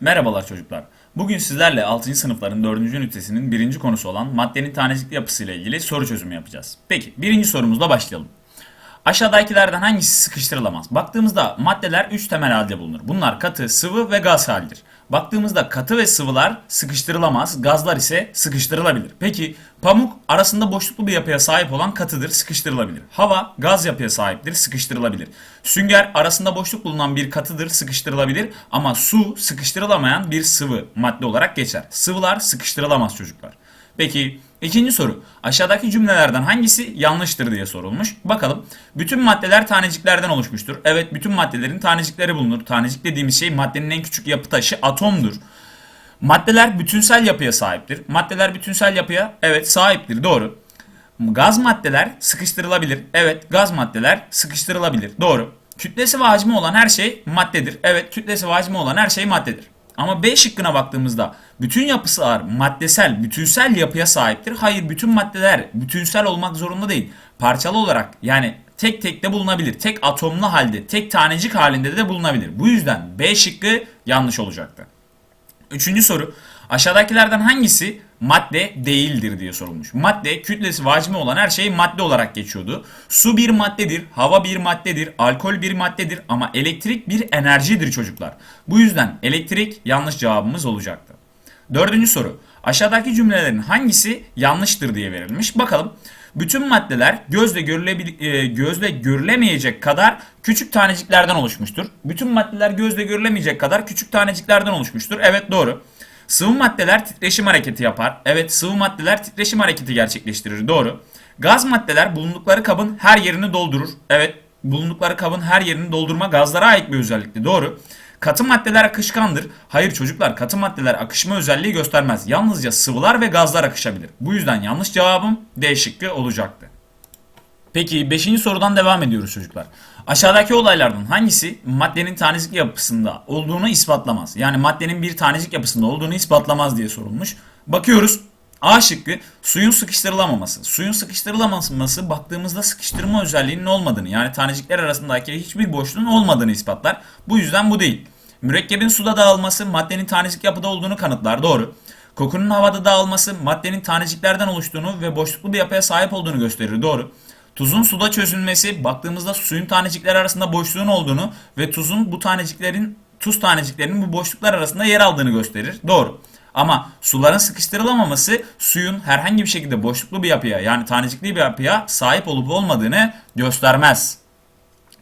Merhabalar çocuklar. Bugün sizlerle 6. sınıfların 4. ünitesinin birinci konusu olan maddenin tanecikli yapısıyla ilgili soru çözümü yapacağız. Peki birinci sorumuzla başlayalım. Aşağıdakilerden hangisi sıkıştırılamaz? Baktığımızda maddeler 3 temel halde bulunur. Bunlar katı, sıvı ve gaz halidir. Baktığımızda katı ve sıvılar sıkıştırılamaz, gazlar ise sıkıştırılabilir. Peki pamuk arasında boşluklu bir yapıya sahip olan katıdır, sıkıştırılabilir. Hava gaz yapıya sahiptir, sıkıştırılabilir. Sünger arasında boşluk bulunan bir katıdır, sıkıştırılabilir ama su sıkıştırılamayan bir sıvı madde olarak geçer. Sıvılar sıkıştırılamaz çocuklar. Peki ikinci soru. Aşağıdaki cümlelerden hangisi yanlıştır diye sorulmuş. Bakalım. Bütün maddeler taneciklerden oluşmuştur. Evet bütün maddelerin tanecikleri bulunur. Tanecik dediğimiz şey maddenin en küçük yapı taşı atomdur. Maddeler bütünsel yapıya sahiptir. Maddeler bütünsel yapıya evet sahiptir doğru. Gaz maddeler sıkıştırılabilir. Evet gaz maddeler sıkıştırılabilir. Doğru. Kütlesi ve hacmi olan her şey maddedir. Evet kütlesi ve hacmi olan her şey maddedir. Ama B şıkkına baktığımızda bütün yapılar maddesel, bütünsel yapıya sahiptir. Hayır bütün maddeler bütünsel olmak zorunda değil. Parçalı olarak yani tek tek de bulunabilir. Tek atomlu halde, tek tanecik halinde de bulunabilir. Bu yüzden B şıkkı yanlış olacaktı. Üçüncü soru. Aşağıdakilerden hangisi madde değildir diye sorulmuş. Madde kütlesi ve hacmi olan her şey madde olarak geçiyordu. Su bir maddedir, hava bir maddedir, alkol bir maddedir ama elektrik bir enerjidir çocuklar. Bu yüzden elektrik yanlış cevabımız olacaktı. Dördüncü soru. Aşağıdaki cümlelerin hangisi yanlıştır diye verilmiş. Bakalım. Bütün maddeler gözle görülebil e, gözle görülemeyecek kadar küçük taneciklerden oluşmuştur. Bütün maddeler gözle görülemeyecek kadar küçük taneciklerden oluşmuştur. Evet doğru. Sıvı maddeler titreşim hareketi yapar. Evet sıvı maddeler titreşim hareketi gerçekleştirir. Doğru. Gaz maddeler bulundukları kabın her yerini doldurur. Evet bulundukları kabın her yerini doldurma gazlara ait bir özellikti. Doğru. Katı maddeler akışkandır. Hayır çocuklar katı maddeler akışma özelliği göstermez. Yalnızca sıvılar ve gazlar akışabilir. Bu yüzden yanlış cevabım D şıkkı olacaktı. Peki 5. sorudan devam ediyoruz çocuklar. Aşağıdaki olaylardan hangisi maddenin tanecik yapısında olduğunu ispatlamaz? Yani maddenin bir tanecik yapısında olduğunu ispatlamaz diye sorulmuş. Bakıyoruz. A şıkkı suyun sıkıştırılamaması. Suyun sıkıştırılamaması baktığımızda sıkıştırma özelliğinin olmadığını yani tanecikler arasındaki hiçbir boşluğun olmadığını ispatlar. Bu yüzden bu değil. Mürekkebin suda dağılması maddenin tanecik yapıda olduğunu kanıtlar. Doğru. Kokunun havada dağılması maddenin taneciklerden oluştuğunu ve boşluklu bir yapıya sahip olduğunu gösterir. Doğru. Tuzun suda çözülmesi baktığımızda suyun tanecikler arasında boşluğun olduğunu ve tuzun bu taneciklerin tuz taneciklerinin bu boşluklar arasında yer aldığını gösterir. Doğru. Ama suların sıkıştırılamaması suyun herhangi bir şekilde boşluklu bir yapıya yani tanecikli bir yapıya sahip olup olmadığını göstermez.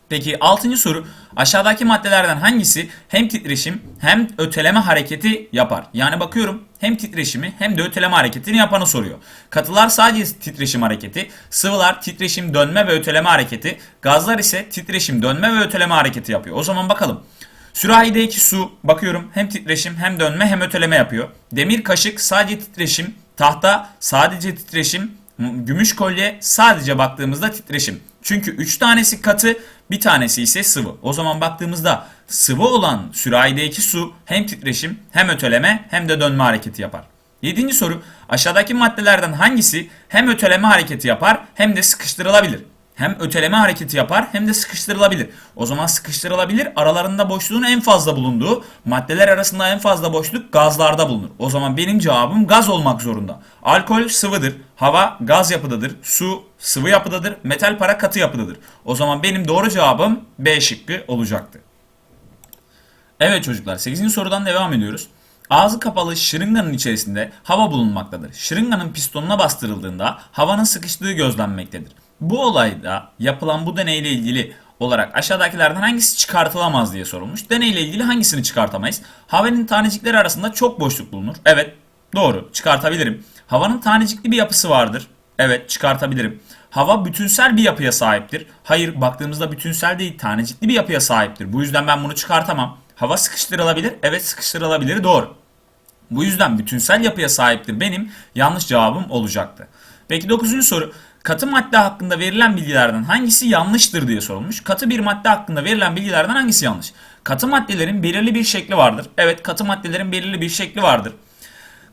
Peki 6. soru aşağıdaki maddelerden hangisi hem titreşim hem öteleme hareketi yapar? Yani bakıyorum hem titreşimi hem de öteleme hareketini yapanı soruyor. Katılar sadece titreşim hareketi, sıvılar titreşim dönme ve öteleme hareketi, gazlar ise titreşim dönme ve öteleme hareketi yapıyor. O zaman bakalım. Sürahideki su bakıyorum hem titreşim hem dönme hem öteleme yapıyor. Demir kaşık sadece titreşim, tahta sadece titreşim, gümüş kolye sadece baktığımızda titreşim. Çünkü 3 tanesi katı, bir tanesi ise sıvı. O zaman baktığımızda sıvı olan sürahideki su hem titreşim hem öteleme hem de dönme hareketi yapar. Yedinci soru aşağıdaki maddelerden hangisi hem öteleme hareketi yapar hem de sıkıştırılabilir? Hem öteleme hareketi yapar hem de sıkıştırılabilir. O zaman sıkıştırılabilir aralarında boşluğun en fazla bulunduğu maddeler arasında en fazla boşluk gazlarda bulunur. O zaman benim cevabım gaz olmak zorunda. Alkol sıvıdır, hava gaz yapıdadır, su sıvı yapıdadır, metal para katı yapıdadır. O zaman benim doğru cevabım B şıkkı olacaktı. Evet çocuklar 8. sorudan devam ediyoruz. Ağzı kapalı şırınganın içerisinde hava bulunmaktadır. Şırınganın pistonuna bastırıldığında havanın sıkıştığı gözlenmektedir. Bu olayda yapılan bu deneyle ilgili olarak aşağıdakilerden hangisi çıkartılamaz diye sorulmuş. Deneyle ilgili hangisini çıkartamayız? Havanın tanecikleri arasında çok boşluk bulunur. Evet doğru çıkartabilirim. Havanın tanecikli bir yapısı vardır. Evet çıkartabilirim. Hava bütünsel bir yapıya sahiptir. Hayır baktığımızda bütünsel değil tanecikli bir yapıya sahiptir. Bu yüzden ben bunu çıkartamam. Hava sıkıştırılabilir. Evet sıkıştırılabilir doğru. Bu yüzden bütünsel yapıya sahiptir benim yanlış cevabım olacaktı. Peki 9. soru. Katı madde hakkında verilen bilgilerden hangisi yanlıştır diye sorulmuş. Katı bir madde hakkında verilen bilgilerden hangisi yanlış? Katı maddelerin belirli bir şekli vardır. Evet katı maddelerin belirli bir şekli vardır.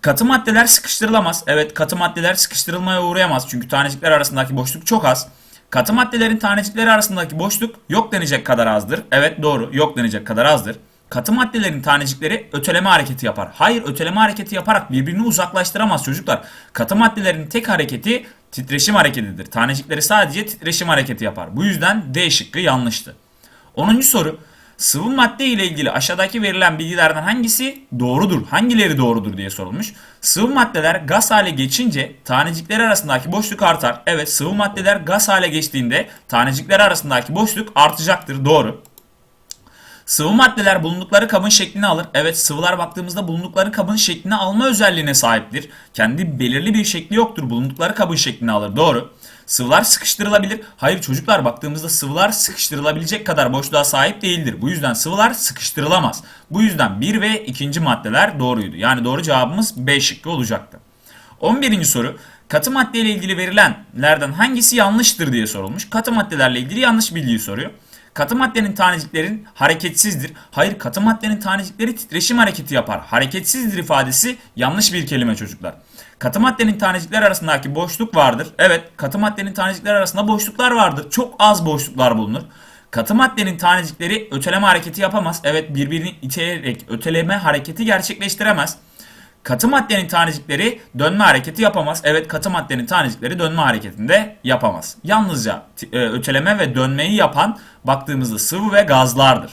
Katı maddeler sıkıştırılamaz. Evet katı maddeler sıkıştırılmaya uğrayamaz. Çünkü tanecikler arasındaki boşluk çok az. Katı maddelerin tanecikleri arasındaki boşluk yok denecek kadar azdır. Evet doğru yok denecek kadar azdır. Katı maddelerin tanecikleri öteleme hareketi yapar. Hayır öteleme hareketi yaparak birbirini uzaklaştıramaz çocuklar. Katı maddelerin tek hareketi titreşim hareketidir. Tanecikleri sadece titreşim hareketi yapar. Bu yüzden D şıkkı yanlıştı. 10. soru. Sıvı madde ile ilgili aşağıdaki verilen bilgilerden hangisi doğrudur? Hangileri doğrudur diye sorulmuş. Sıvı maddeler gaz hale geçince tanecikleri arasındaki boşluk artar. Evet sıvı maddeler gaz hale geçtiğinde tanecikleri arasındaki boşluk artacaktır. Doğru. Sıvı maddeler bulundukları kabın şeklini alır. Evet sıvılar baktığımızda bulundukları kabın şeklini alma özelliğine sahiptir. Kendi belirli bir şekli yoktur. Bulundukları kabın şeklini alır. Doğru. Sıvılar sıkıştırılabilir. Hayır çocuklar baktığımızda sıvılar sıkıştırılabilecek kadar boşluğa sahip değildir. Bu yüzden sıvılar sıkıştırılamaz. Bu yüzden 1 ve 2. maddeler doğruydu. Yani doğru cevabımız B şıkkı olacaktı. 11. soru. Katı madde ile ilgili verilenlerden hangisi yanlıştır diye sorulmuş. Katı maddelerle ilgili yanlış bilgiyi soruyor. Katı maddenin taneciklerin hareketsizdir. Hayır katı maddenin tanecikleri titreşim hareketi yapar. Hareketsizdir ifadesi yanlış bir kelime çocuklar. Katı maddenin tanecikler arasındaki boşluk vardır. Evet katı maddenin tanecikler arasında boşluklar vardır. Çok az boşluklar bulunur. Katı maddenin tanecikleri öteleme hareketi yapamaz. Evet birbirini iterek öteleme hareketi gerçekleştiremez. Katı maddenin tanecikleri dönme hareketi yapamaz. Evet katı maddenin tanecikleri dönme hareketinde yapamaz. Yalnızca e, öteleme ve dönmeyi yapan baktığımızda sıvı ve gazlardır.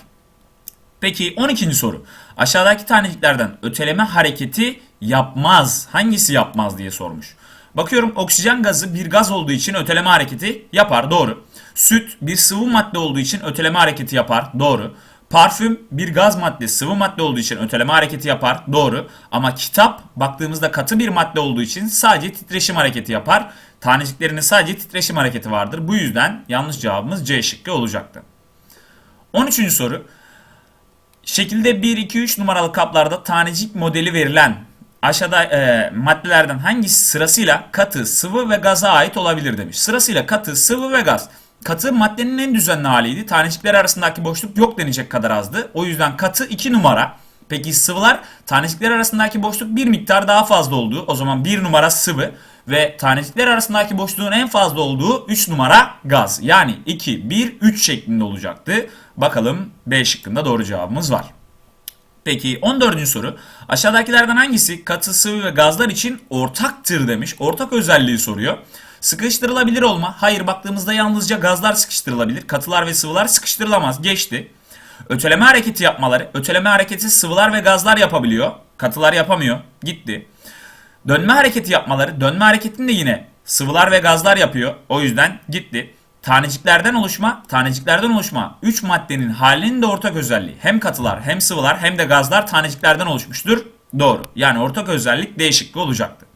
Peki 12. soru. Aşağıdaki taneciklerden öteleme hareketi yapmaz. Hangisi yapmaz diye sormuş. Bakıyorum oksijen gazı bir gaz olduğu için öteleme hareketi yapar. Doğru. Süt bir sıvı madde olduğu için öteleme hareketi yapar. Doğru. Parfüm bir gaz madde, sıvı madde olduğu için öteleme hareketi yapar. Doğru. Ama kitap baktığımızda katı bir madde olduğu için sadece titreşim hareketi yapar. Taneciklerinin sadece titreşim hareketi vardır. Bu yüzden yanlış cevabımız C şıkkı olacaktı. 13. soru. Şekilde 1, 2, 3 numaralı kaplarda tanecik modeli verilen aşağıda e, maddelerden hangisi sırasıyla katı, sıvı ve gaza ait olabilir demiş. Sırasıyla katı, sıvı ve gaz. Katı maddenin en düzenli haliydi. Tanecikler arasındaki boşluk yok denecek kadar azdı. O yüzden katı 2 numara. Peki sıvılar tanecikler arasındaki boşluk bir miktar daha fazla olduğu. O zaman 1 numara sıvı ve tanecikler arasındaki boşluğun en fazla olduğu 3 numara gaz. Yani 2, 1, 3 şeklinde olacaktı. Bakalım B şıkkında doğru cevabımız var. Peki 14. soru. Aşağıdakilerden hangisi katı, sıvı ve gazlar için ortaktır demiş. Ortak özelliği soruyor. Sıkıştırılabilir olma. Hayır baktığımızda yalnızca gazlar sıkıştırılabilir. Katılar ve sıvılar sıkıştırılamaz. Geçti. Öteleme hareketi yapmaları. Öteleme hareketi sıvılar ve gazlar yapabiliyor. Katılar yapamıyor. Gitti. Dönme hareketi yapmaları. Dönme hareketini de yine sıvılar ve gazlar yapıyor. O yüzden gitti. Taneciklerden oluşma, taneciklerden oluşma 3 maddenin halinin de ortak özelliği. Hem katılar hem sıvılar hem de gazlar taneciklerden oluşmuştur. Doğru. Yani ortak özellik D şıkkı olacaktı.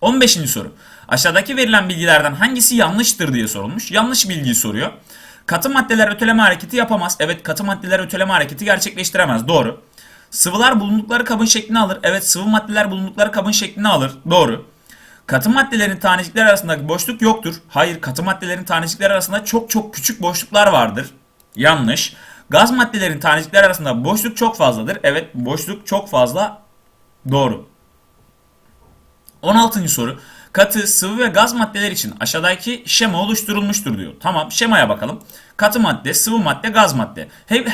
15. soru. Aşağıdaki verilen bilgilerden hangisi yanlıştır diye sorulmuş. Yanlış bilgiyi soruyor. Katı maddeler öteleme hareketi yapamaz. Evet katı maddeler öteleme hareketi gerçekleştiremez. Doğru. Sıvılar bulundukları kabın şeklini alır. Evet sıvı maddeler bulundukları kabın şeklini alır. Doğru. Katı maddelerin tanecikler arasındaki boşluk yoktur. Hayır katı maddelerin tanecikler arasında çok çok küçük boşluklar vardır. Yanlış. Gaz maddelerin tanecikler arasında boşluk çok fazladır. Evet boşluk çok fazla. Doğru. 16. soru. Katı, sıvı ve gaz maddeler için aşağıdaki şema oluşturulmuştur diyor. Tamam şemaya bakalım. Katı madde, sıvı madde, gaz madde.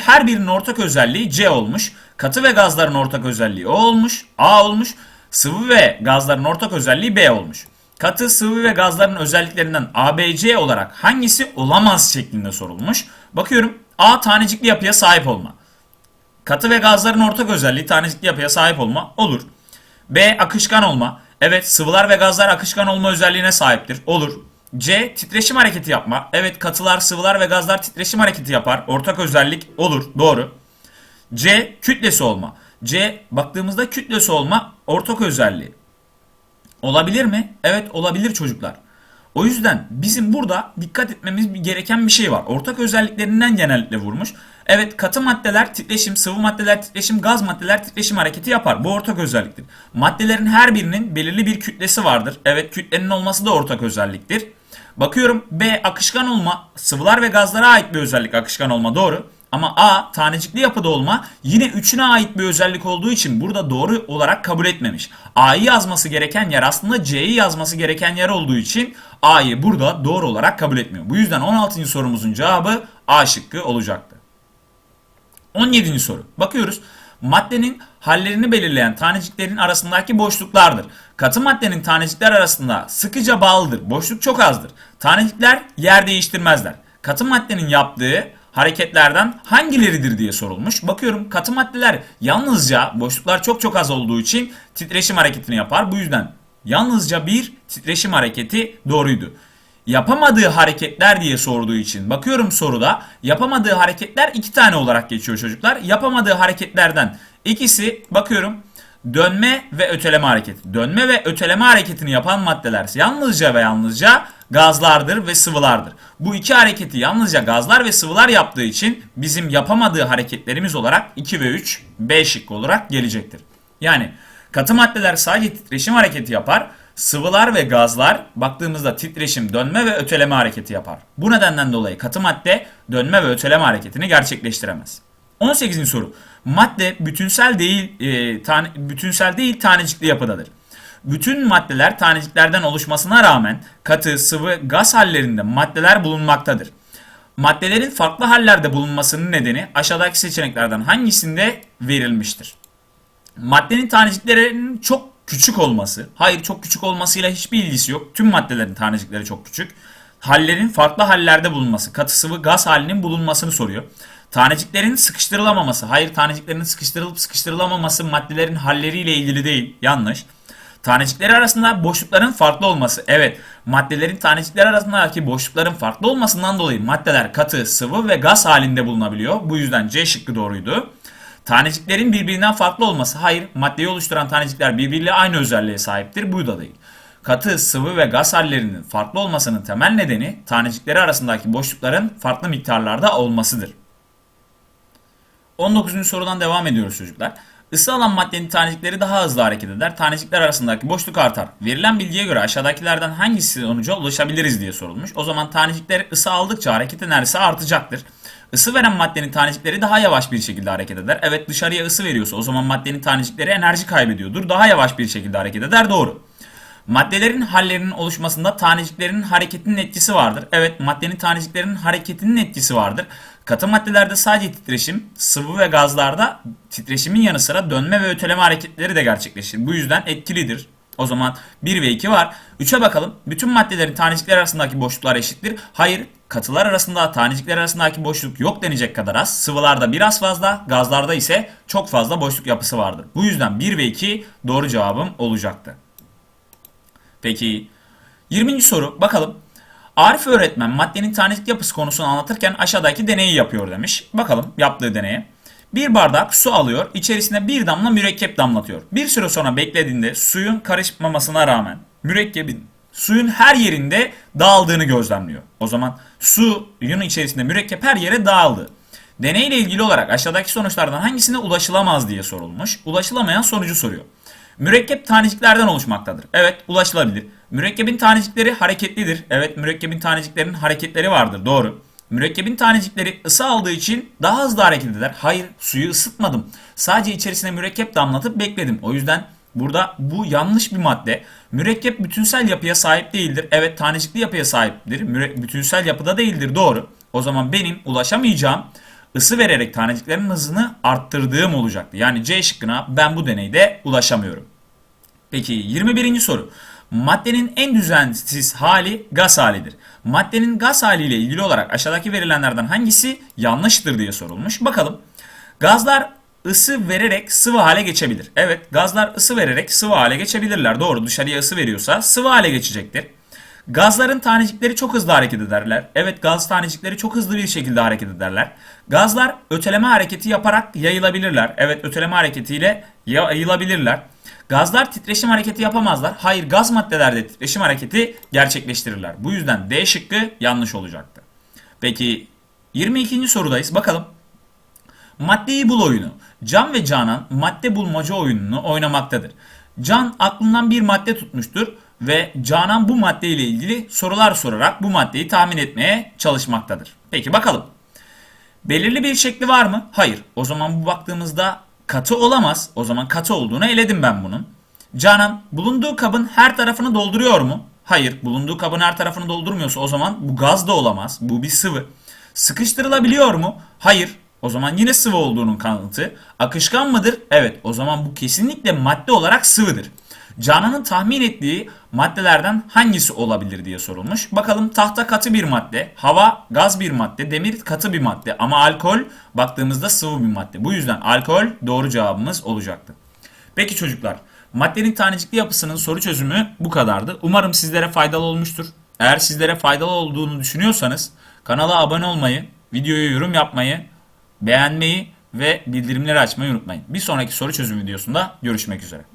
Her birinin ortak özelliği C olmuş. Katı ve gazların ortak özelliği O olmuş. A olmuş. Sıvı ve gazların ortak özelliği B olmuş. Katı, sıvı ve gazların özelliklerinden ABC olarak hangisi olamaz şeklinde sorulmuş. Bakıyorum A tanecikli yapıya sahip olma. Katı ve gazların ortak özelliği tanecikli yapıya sahip olma olur. B akışkan olma. Evet sıvılar ve gazlar akışkan olma özelliğine sahiptir. Olur. C titreşim hareketi yapma. Evet katılar, sıvılar ve gazlar titreşim hareketi yapar. Ortak özellik olur. Doğru. C kütlesi olma. C baktığımızda kütlesi olma ortak özelliği. Olabilir mi? Evet olabilir çocuklar. O yüzden bizim burada dikkat etmemiz gereken bir şey var. Ortak özelliklerinden genellikle vurmuş. Evet katı maddeler titreşim, sıvı maddeler titreşim, gaz maddeler titreşim hareketi yapar. Bu ortak özelliktir. Maddelerin her birinin belirli bir kütlesi vardır. Evet kütlenin olması da ortak özelliktir. Bakıyorum B akışkan olma, sıvılar ve gazlara ait bir özellik akışkan olma doğru. Ama A tanecikli yapıda olma yine üçüne ait bir özellik olduğu için burada doğru olarak kabul etmemiş. A'yı yazması gereken yer aslında C'yi yazması gereken yer olduğu için A'yı burada doğru olarak kabul etmiyor. Bu yüzden 16. sorumuzun cevabı A şıkkı olacaktı. 17. soru. Bakıyoruz. Maddenin hallerini belirleyen taneciklerin arasındaki boşluklardır. Katı maddenin tanecikler arasında sıkıca bağlıdır. Boşluk çok azdır. Tanecikler yer değiştirmezler. Katı maddenin yaptığı hareketlerden hangileridir diye sorulmuş. Bakıyorum katı maddeler yalnızca boşluklar çok çok az olduğu için titreşim hareketini yapar. Bu yüzden yalnızca bir titreşim hareketi doğruydu. Yapamadığı hareketler diye sorduğu için bakıyorum soruda yapamadığı hareketler iki tane olarak geçiyor çocuklar. Yapamadığı hareketlerden ikisi bakıyorum dönme ve öteleme hareketi. Dönme ve öteleme hareketini yapan maddeler yalnızca ve yalnızca gazlardır ve sıvılardır. Bu iki hareketi yalnızca gazlar ve sıvılar yaptığı için bizim yapamadığı hareketlerimiz olarak 2 ve 3 B şıkkı olarak gelecektir. Yani katı maddeler sadece titreşim hareketi yapar. Sıvılar ve gazlar baktığımızda titreşim, dönme ve öteleme hareketi yapar. Bu nedenden dolayı katı madde dönme ve öteleme hareketini gerçekleştiremez. 18. soru. Madde bütünsel değil e, tane, bütünsel değil tanecikli yapıdadır. Bütün maddeler taneciklerden oluşmasına rağmen katı, sıvı, gaz hallerinde maddeler bulunmaktadır. Maddelerin farklı hallerde bulunmasının nedeni aşağıdaki seçeneklerden hangisinde verilmiştir? Maddenin taneciklerinin çok küçük olması. Hayır çok küçük olmasıyla hiçbir ilgisi yok. Tüm maddelerin tanecikleri çok küçük. Hallerin farklı hallerde bulunması. Katı sıvı gaz halinin bulunmasını soruyor. Taneciklerin sıkıştırılamaması. Hayır taneciklerin sıkıştırılıp sıkıştırılamaması maddelerin halleriyle ilgili değil. Yanlış. Tanecikleri arasında boşlukların farklı olması. Evet, maddelerin tanecikler arasındaki boşlukların farklı olmasından dolayı maddeler katı, sıvı ve gaz halinde bulunabiliyor. Bu yüzden C şıkkı doğruydu. Taneciklerin birbirinden farklı olması. Hayır, maddeyi oluşturan tanecikler birbiriyle aynı özelliğe sahiptir. Bu da değil. Katı, sıvı ve gaz hallerinin farklı olmasının temel nedeni tanecikleri arasındaki boşlukların farklı miktarlarda olmasıdır. 19. sorudan devam ediyoruz çocuklar. Isı alan maddenin tanecikleri daha hızlı hareket eder. Tanecikler arasındaki boşluk artar. Verilen bilgiye göre aşağıdakilerden hangisi sonuca ulaşabiliriz diye sorulmuş. O zaman tanecikler ısı aldıkça hareket enerjisi artacaktır. Isı veren maddenin tanecikleri daha yavaş bir şekilde hareket eder. Evet dışarıya ısı veriyorsa o zaman maddenin tanecikleri enerji kaybediyordur. Daha yavaş bir şekilde hareket eder. Doğru. Maddelerin hallerinin oluşmasında taneciklerin hareketinin etkisi vardır. Evet maddenin taneciklerinin hareketinin etkisi vardır. Katı maddelerde sadece titreşim, sıvı ve gazlarda titreşimin yanı sıra dönme ve öteleme hareketleri de gerçekleşir. Bu yüzden etkilidir. O zaman 1 ve 2 var. 3'e bakalım. Bütün maddelerin tanecikler arasındaki boşluklar eşittir. Hayır. Katılar arasında tanecikler arasındaki boşluk yok denecek kadar az. Sıvılarda biraz fazla, gazlarda ise çok fazla boşluk yapısı vardır. Bu yüzden 1 ve 2 doğru cevabım olacaktı. Peki 20. soru bakalım. Arif öğretmen maddenin tanecik yapısı konusunu anlatırken aşağıdaki deneyi yapıyor demiş. Bakalım yaptığı deneye. Bir bardak su alıyor, içerisine bir damla mürekkep damlatıyor. Bir süre sonra beklediğinde suyun karışmamasına rağmen mürekkebin suyun her yerinde dağıldığını gözlemliyor. O zaman suyun içerisinde mürekkep her yere dağıldı. Deneyle ilgili olarak aşağıdaki sonuçlardan hangisine ulaşılamaz diye sorulmuş. Ulaşılamayan sonucu soruyor. Mürekkep taneciklerden oluşmaktadır. Evet ulaşılabilir. Mürekkebin tanecikleri hareketlidir. Evet mürekkebin taneciklerinin hareketleri vardır. Doğru. Mürekkebin tanecikleri ısı aldığı için daha hızlı hareket eder. Hayır suyu ısıtmadım. Sadece içerisine mürekkep damlatıp bekledim. O yüzden burada bu yanlış bir madde. Mürekkep bütünsel yapıya sahip değildir. Evet tanecikli yapıya sahiptir. Müre bütünsel yapıda değildir. Doğru. O zaman benim ulaşamayacağım ısı vererek taneciklerin hızını arttırdığım olacaktı. Yani C şıkkına ben bu deneyde ulaşamıyorum. Peki 21. soru. Maddenin en düzensiz hali gaz halidir. Maddenin gaz haliyle ilgili olarak aşağıdaki verilenlerden hangisi yanlıştır diye sorulmuş. Bakalım. Gazlar ısı vererek sıvı hale geçebilir. Evet gazlar ısı vererek sıvı hale geçebilirler. Doğru dışarıya ısı veriyorsa sıvı hale geçecektir. Gazların tanecikleri çok hızlı hareket ederler. Evet gaz tanecikleri çok hızlı bir şekilde hareket ederler. Gazlar öteleme hareketi yaparak yayılabilirler. Evet öteleme hareketiyle yayılabilirler. Gazlar titreşim hareketi yapamazlar. Hayır gaz maddelerde titreşim hareketi gerçekleştirirler. Bu yüzden D şıkkı yanlış olacaktı. Peki 22. sorudayız. Bakalım. Maddeyi bul oyunu. Can ve Canan madde bulmaca oyununu oynamaktadır. Can aklından bir madde tutmuştur ve Canan bu madde ile ilgili sorular sorarak bu maddeyi tahmin etmeye çalışmaktadır. Peki bakalım. Belirli bir şekli var mı? Hayır. O zaman bu baktığımızda katı olamaz. O zaman katı olduğunu eledim ben bunun. Canan bulunduğu kabın her tarafını dolduruyor mu? Hayır. Bulunduğu kabın her tarafını doldurmuyorsa o zaman bu gaz da olamaz. Bu bir sıvı. Sıkıştırılabiliyor mu? Hayır. O zaman yine sıvı olduğunun kanıtı. Akışkan mıdır? Evet. O zaman bu kesinlikle madde olarak sıvıdır. Canan'ın tahmin ettiği maddelerden hangisi olabilir diye sorulmuş. Bakalım tahta katı bir madde, hava gaz bir madde, demir katı bir madde ama alkol baktığımızda sıvı bir madde. Bu yüzden alkol doğru cevabımız olacaktı. Peki çocuklar, maddenin tanecikli yapısının soru çözümü bu kadardı. Umarım sizlere faydalı olmuştur. Eğer sizlere faydalı olduğunu düşünüyorsanız kanala abone olmayı, videoya yorum yapmayı, beğenmeyi ve bildirimleri açmayı unutmayın. Bir sonraki soru çözüm videosunda görüşmek üzere.